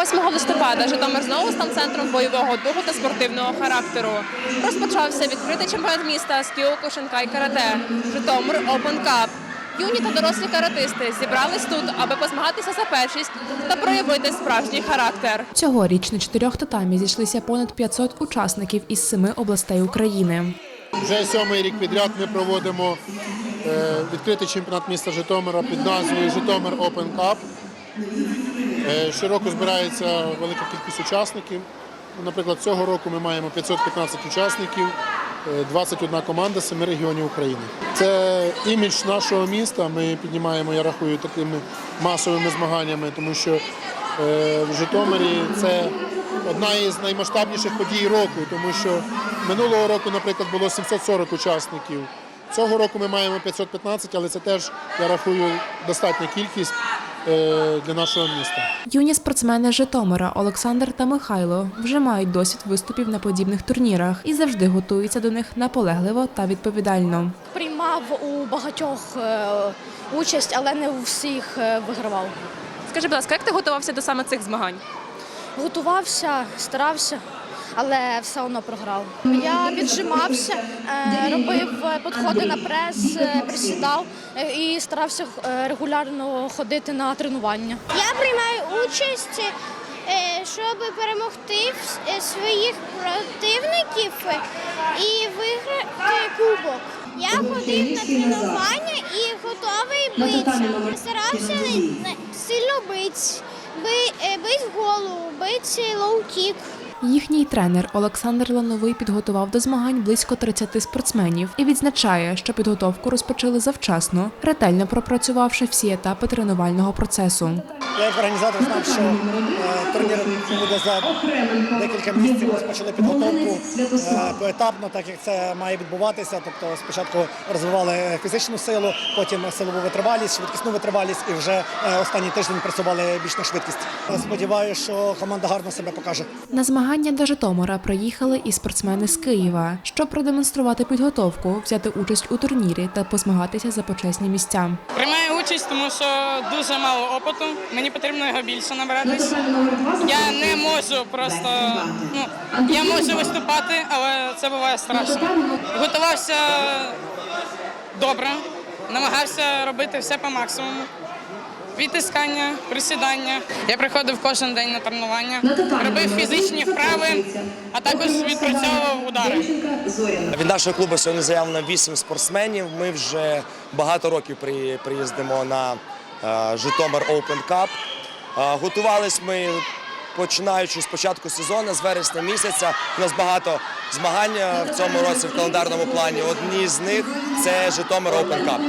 8 листопада Житомир знову став центром бойового духу та спортивного характеру. Розпочався відкритий чемпіонат міста з кіокушинка і карате Житомир Open Cup. Юні та дорослі каратисти зібрались тут, аби позмагатися за першість та проявити справжній характер. Цьогоріч на чотирьох татамі зійшлися понад 500 учасників із семи областей України. Вже сьомий рік підряд ми проводимо е, відкритий чемпіонат міста Житомира під назвою Житомир Open Cup. Е, Щороку збирається велика кількість учасників. Наприклад, цього року ми маємо 515 учасників, е, 21 команда з 7 регіонів України. Це імідж нашого міста. Ми піднімаємо, я рахую, такими масовими змаганнями, тому що е, в Житомирі це одна із наймасштабніших подій року, тому що минулого року, наприклад, було 740 учасників. Цього року ми маємо 515, але це теж, я рахую, достатня кількість е, для нашого міста. Юні спортсмени Житомира Олександр та Михайло вже мають досвід виступів на подібних турнірах і завжди готуються до них наполегливо та відповідально. Приймав у багатьох е, участь, але не у всіх е, вигравав. Скажи, будь ласка, як ти готувався до саме цих змагань? Готувався, старався, але все одно програв. Я віджимався, е, робив е, підходи на прес, е, присідав і старався регулярно ходити на тренування. Я приймаю участь, щоб перемогти своїх противників і виграти кубок. Я ходив на тренування і готовий битися. Старався сильно бити, бити в голову, бити лоу-кік. Їхній тренер Олександр Лановий підготував до змагань близько 30 спортсменів і відзначає, що підготовку розпочали завчасно, ретельно пропрацювавши всі етапи тренувального процесу. Я як організатор знав, що е, турнір буде за декілька місяців. Розпочали підготовку е, поетапно, так як це має відбуватися. Тобто спочатку розвивали фізичну силу, потім силову витривалість, швидкісну витривалість і вже е, останній тиждень працювали більш на швидкість. Сподіваюся, що команда гарно себе покаже. На змагання до Житомира приїхали і спортсмени з Києва, щоб продемонструвати підготовку, взяти участь у турнірі та позмагатися за почесні місця. Приймаю участь, тому що дуже мало опиту. Мені потрібно його більше набиратись. Я не можу просто ну я можу виступати, але це буває страшно. Готувався добре, намагався робити все по максимуму. Відтискання, присідання. Я приходив кожен день на тренування, робив фізичні вправи, а також відпрацьовував удари. Від нашого клубу сьогодні заявлено 8 спортсменів. Ми вже багато років при- приїздимо на Житомир Open Cup. Е, Готувались ми починаючи з початку сезону, з вересня місяця. У нас багато змагань е, в цьому році в календарному плані. Одні з них це Житомир Open Cup.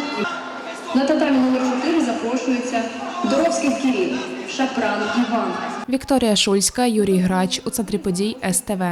На татамі номер 4 запрошується Доровський Кирил, Шапран Іван. Вікторія Шульська, Юрій Грач у центрі подій СТВ.